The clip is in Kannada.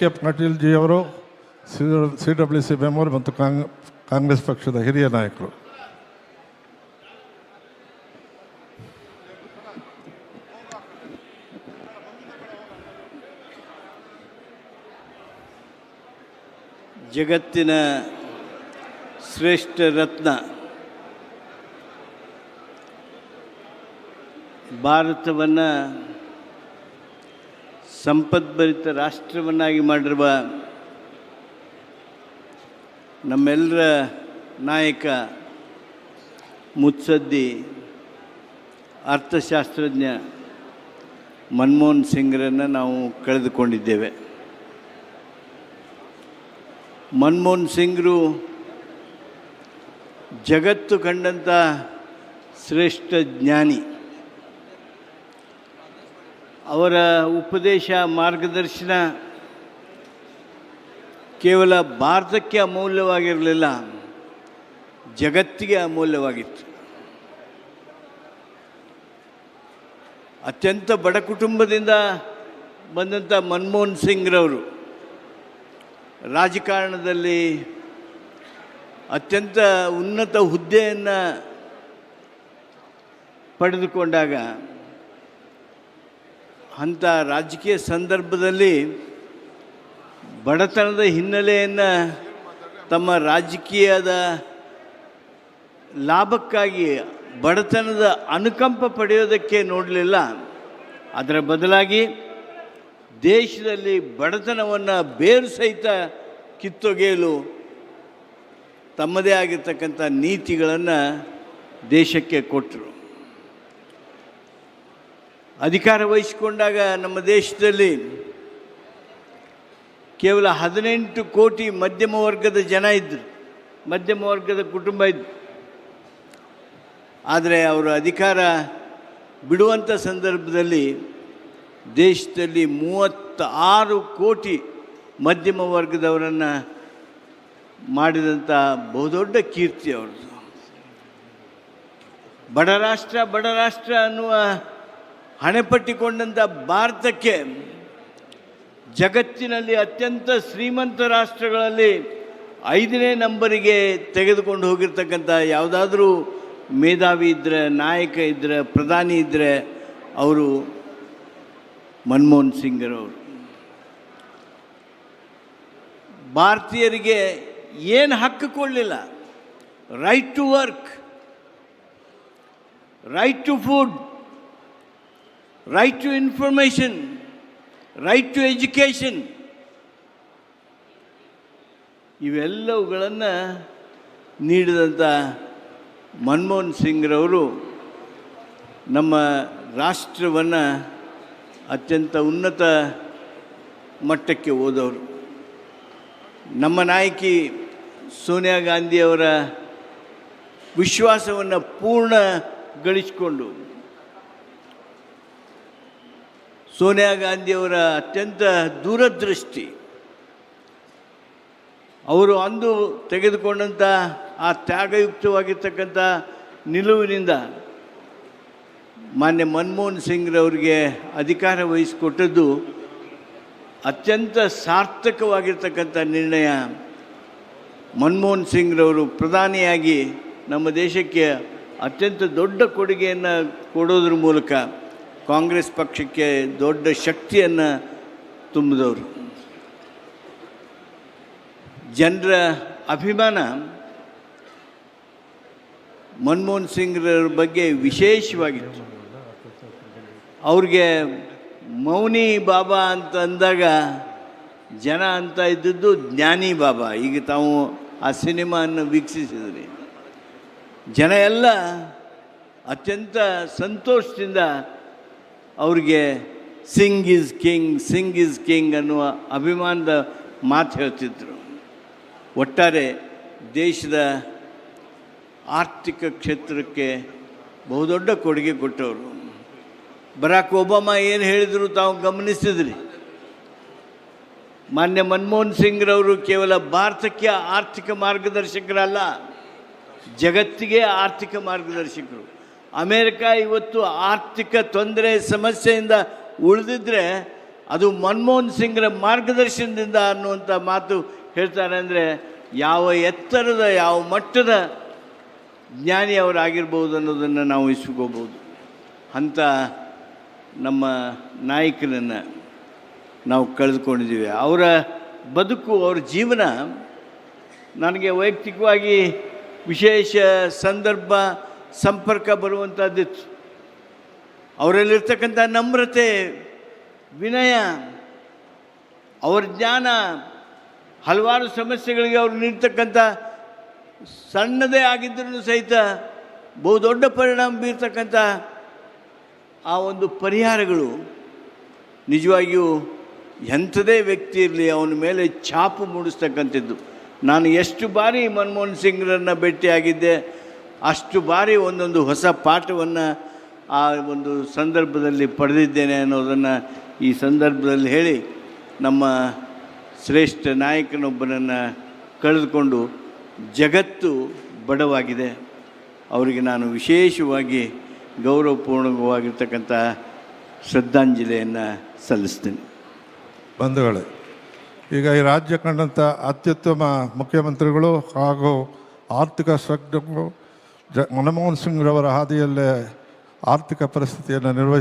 ಕೆ ಪಾಟೀಲ್ ಜಿ ಅವರು ಸಿ ಡಬ್ಲ್ಯೂ ಸಿ ಮೆಂಬರ್ ಮತ್ತು ಕಾಂಗ್ ಕಾಂಗ್ರೆಸ್ ಪಕ್ಷದ ಹಿರಿಯ ನಾಯಕರು. ಜಗತ್ತಿನ ಶ್ರೇಷ್ಠ ರತ್ನ ಭಾರತವನ್ನು ಸಂಪದ್ಭರಿತ ರಾಷ್ಟ್ರವನ್ನಾಗಿ ಮಾಡಿರುವ ನಮ್ಮೆಲ್ಲರ ನಾಯಕ ಮುತ್ಸದ್ದಿ ಅರ್ಥಶಾಸ್ತ್ರಜ್ಞ ಮನಮೋಹನ್ ಸಿಂಗ್ರನ್ನು ನಾವು ಕಳೆದುಕೊಂಡಿದ್ದೇವೆ. ಮನಮೋಹನ್ ಸಿಂಗ್ರು ಜಗತ್ತು ಕಂಡಂಥ ಶ್ರೇಷ್ಠ ಜ್ಞಾನಿ. ಅವರ ಉಪದೇಶ ಮಾರ್ಗದರ್ಶನ ಕೇವಲ ಭಾರತಕ್ಕೆ ಅಮೂಲ್ಯವಾಗಿರಲಿಲ್ಲ, ಜಗತ್ತಿಗೆ ಅಮೂಲ್ಯವಾಗಿತ್ತು. ಅತ್ಯಂತ ಬಡ ಕುಟುಂಬದಿಂದ ಬಂದಂಥ ಮನಮೋಹನ್ ಸಿಂಗ್ರವರು ರಾಜಕಾರಣದಲ್ಲಿ ಅತ್ಯಂತ ಉನ್ನತ ಹುದ್ದೆಯನ್ನು ಪಡೆದುಕೊಂಡಾಗ ಅಂಥ ರಾಜಕೀಯ ಸಂದರ್ಭದಲ್ಲಿ ಬಡತನದ ಹಿನ್ನೆಲೆಯನ್ನು ತಮ್ಮ ರಾಜಕೀಯದ ಲಾಭಕ್ಕಾಗಿ ಬಡತನದ ಅನುಕಂಪ ಪಡೆಯೋದಕ್ಕೆ ನೋಡಲಿಲ್ಲ. ಅದರ ಬದಲಾಗಿ ದೇಶದಲ್ಲಿ ಬಡತನವನ್ನು ಬೇರು ಸಹಿತ ಕಿತ್ತೊಗೆಯಲು ತಮ್ಮದೇ ಆಗಿರ್ತಕ್ಕಂಥ ನೀತಿಗಳನ್ನು ದೇಶಕ್ಕೆ ಕೊಟ್ಟರು. ಅಧಿಕಾರ ವಹಿಸಿಕೊಂಡಾಗ ನಮ್ಮ ದೇಶದಲ್ಲಿ ಕೇವಲ ಹದಿನೆಂಟು ಕೋಟಿ ಮಧ್ಯಮ ವರ್ಗದ ಜನ ಇದ್ದರು ಮಧ್ಯಮ ವರ್ಗದ ಕುಟುಂಬ ಇದ್ದರು ಆದರೆ ಅವರು ಅಧಿಕಾರ ಬಿಡುವಂಥ ಸಂದರ್ಭದಲ್ಲಿ ದೇಶದಲ್ಲಿ ಮೂವತ್ತಾರು ಕೋಟಿ ಮಧ್ಯಮ ವರ್ಗದವರನ್ನು ಮಾಡಿದಂಥ ಬಹುದೊಡ್ಡ ಕೀರ್ತಿ ಅವ್ರದ್ದು. ಬಡ ರಾಷ್ಟ್ರ ಬಡ ರಾಷ್ಟ್ರ ಅನ್ನುವ ಹಣೆಪಟ್ಟಿಕೊಂಡಂಥ ಭಾರತಕ್ಕೆ ಜಗತ್ತಿನಲ್ಲಿ ಅತ್ಯಂತ ಶ್ರೀಮಂತ ರಾಷ್ಟ್ರಗಳಲ್ಲಿ ಐದನೇ ನಂಬರಿಗೆ ತೆಗೆದುಕೊಂಡು ಹೋಗಿರ್ತಕ್ಕಂಥ ಯಾವುದಾದ್ರೂ ಮೇಧಾವಿ ಇದ್ದರೆ ನಾಯಕ ಇದ್ದರೆ ಪ್ರಧಾನಿ ಇದ್ದರೆ ಅವರು ಮನಮೋಹನ್ ಸಿಂಗ್ರವರು. ಭಾರತೀಯರಿಗೆ ಏನು ಹಕ್ಕು ಕೊಡಲಿಲ್ಲ? Right to work right to food right to information, right to education ಇವೆಲ್ಲವುಗಳನ್ನು ನೀಡಿದಂಥ ಮನಮೋಹನ್ ಸಿಂಗ್ರವರು ನಮ್ಮ ರಾಷ್ಟ್ರವನ್ನು ಅತ್ಯಂತ ಉನ್ನತ ಮಟ್ಟಕ್ಕೆ ಹೋದವರು. ನಮ್ಮ ನಾಯಕಿ ಸೋನಿಯಾ ಗಾಂಧಿಯವರ ವಿಶ್ವಾಸವನ್ನು ಪೂರ್ಣ ಸೋನಿಯಾ ಗಾಂಧಿಯವರ ಅತ್ಯಂತ ದೂರದೃಷ್ಟಿ. ಅವರು ಅಂದು ತೆಗೆದುಕೊಂಡಂಥ ಆ ತ್ಯಾಗಯುಕ್ತವಾಗಿರ್ತಕ್ಕಂಥ ನಿಲುವಿನಿಂದ ಮಾನ್ಯ ಮನಮೋಹನ್ ಸಿಂಗ್ರವರಿಗೆ ಅಧಿಕಾರ ವಹಿಸಿಕೊಟ್ಟದ್ದು ಅತ್ಯಂತ ಸಾರ್ಥಕವಾಗಿರ್ತಕ್ಕಂಥ ನಿರ್ಣಯ ಮನಮೋಹನ್ ಸಿಂಗ್ರವರು ಪ್ರಧಾನಿಯಾಗಿ ನಮ್ಮ ದೇಶಕ್ಕೆ ಅತ್ಯಂತ ದೊಡ್ಡ ಕೊಡುಗೆಯನ್ನು ಕೊಡೋದ್ರ ಮೂಲಕ ಕಾಂಗ್ರೆಸ್ ಪಕ್ಷಕ್ಕೆ ದೊಡ್ಡ ಶಕ್ತಿಯನ್ನು ತುಂಬಿದವರು. ಜನರ ಅಭಿಮಾನ ಮನಮೋಹನ್ ಸಿಂಗ್ರ ಬಗ್ಗೆ ವಿಶೇಷವಾಗಿತ್ತು. ಅವ್ರಿಗೆ ಮೌನಿ ಬಾಬಾ ಅಂತ ಅಂದಾಗ ಜನ ಅಂತ ಇದ್ದದ್ದು ಜ್ಞಾನಿ ಬಾಬಾ. ಈಗ ತಾವು ಆ ಸಿನಿಮಾವನ್ನು ವೀಕ್ಷಿಸಿದ್ರಿ. ಜನ ಎಲ್ಲ ಅತ್ಯಂತ ಸಂತೋಷದಿಂದ ಅವ್ರಿಗೆ Singh is king Singh is king ಅನ್ನುವ ಅಭಿಮಾನದ ಮಾತು ಹೇಳ್ತಿದ್ರು. ಒಟ್ಟಾರೆ ದೇಶದ ಆರ್ಥಿಕ ಕ್ಷೇತ್ರಕ್ಕೆ ಬಹುದೊಡ್ಡ ಕೊಡುಗೆ ಕೊಟ್ಟವರು. ಬರಾಕ್ ಒಬಾಮಾ ಏನು ಹೇಳಿದರು ತಾವು ಗಮನಿಸಿದ್ರಿ? ಮಾನ್ಯ ಮನಮೋಹನ್ ಸಿಂಗ್ರವರು ಕೇವಲ ಭಾರತಕ್ಕೆ ಆರ್ಥಿಕ ಮಾರ್ಗದರ್ಶಕರಲ್ಲ, ಜಗತ್ತಿಗೆ ಆರ್ಥಿಕ ಮಾರ್ಗದರ್ಶಕರು. ಅಮೇರಿಕ ಇವತ್ತು ಆರ್ಥಿಕ ತೊಂದರೆ ಸಮಸ್ಯೆಯಿಂದ ಉಳಿದಿದ್ರೆ ಅದು ಮನಮೋಹನ್ ಸಿಂಗ್ರ ಮಾರ್ಗದರ್ಶನದಿಂದ ಅನ್ನುವಂಥ ಮಾತು ಹೇಳ್ತಾರೆ ಅಂದರೆ ಯಾವ ಎತ್ತರದ, ಯಾವ ಮಟ್ಟದ ಜ್ಞಾನಿ ಅವರಾಗಿರ್ಬೋದು ಅನ್ನೋದನ್ನು ನಾವು ಇಸ್ಕೋಬೋದು. ಅಂತ ನಮ್ಮ ನಾಯಕನನ್ನು ನಾವು ಕಳೆದುಕೊಂಡಿದ್ದೀವಿ. ಅವರ ಬದುಕು, ಅವ್ರ ಜೀವನ ನನಗೆ ವೈಯಕ್ತಿಕವಾಗಿ ವಿಶೇಷ ಸಂದರ್ಭ ಸಂಪರ್ಕ ಬರುವಂಥದ್ದಿತ್ತು ಅವರಲ್ಲಿರ್ತಕ್ಕಂಥ ನಮ್ರತೆ, ವಿನಯ, ಅವರ ಜ್ಞಾನ, ಹಲವಾರು ಸಮಸ್ಯೆಗಳಿಗೆ ಅವರು ನೀಡ್ತಕ್ಕಂಥ ಸಣ್ಣದೇ ಆಗಿದ್ದರೂ ಸಹಿತ ಬಹುದೊಡ್ಡ ಪರಿಣಾಮ ಬೀರ್ತಕ್ಕಂಥ ಆ ಒಂದು ಪರಿಹಾರಗಳು ನಿಜವಾಗಿಯೂ ಎಂಥದೇ ವ್ಯಕ್ತಿ ಇರಲಿ, ಅವನ ಮೇಲೆ ಛಾಪು ಮೂಡಿಸ್ತಕ್ಕಂಥದ್ದು. ನಾನು ಎಷ್ಟು ಬಾರಿ ಮನಮೋಹನ್ ಸಿಂಗ್ರನ್ನು ಭೇಟಿಯಾಗಿದ್ದೆ ಅಷ್ಟು ಬಾರಿ ಒಂದೊಂದು ಹೊಸ ಪಾಠವನ್ನು ಆ ಒಂದು ಸಂದರ್ಭದಲ್ಲಿ ಪಡೆದಿದ್ದೇನೆ ಅನ್ನೋದನ್ನು ಈ ಸಂದರ್ಭದಲ್ಲಿ ಹೇಳಿ ನಮ್ಮ ಶ್ರೇಷ್ಠ ನಾಯಕನೊಬ್ಬನನ್ನು ಕಳೆದುಕೊಂಡು ಜಗತ್ತು ಬಡವಾಗಿದೆ. ಅವರಿಗೆ ನಾನು ವಿಶೇಷವಾಗಿ ಗೌರವಪೂರ್ಣವಾಗಿರ್ತಕ್ಕಂಥ ಶ್ರದ್ಧಾಂಜಲಿಯನ್ನು ಸಲ್ಲಿಸ್ತೇನೆ. ಬಂಧುಗಳೇ, ಈಗ ಈ ರಾಜ್ಯ ಕಂಡಂಥ ಅತ್ಯುತ್ತಮ ಮುಖ್ಯಮಂತ್ರಿಗಳು ಹಾಗೂ ಆರ್ಥಿಕ ತಜ್ಞರು ಜ ಮನಮೋಹನ್ ಸಿಂಗ್ರವರ ಹಾದಿಯಲ್ಲೇ ಆರ್ಥಿಕ ಪರಿಸ್ಥಿತಿಯನ್ನು ನಿರ್ವಹಿಸ್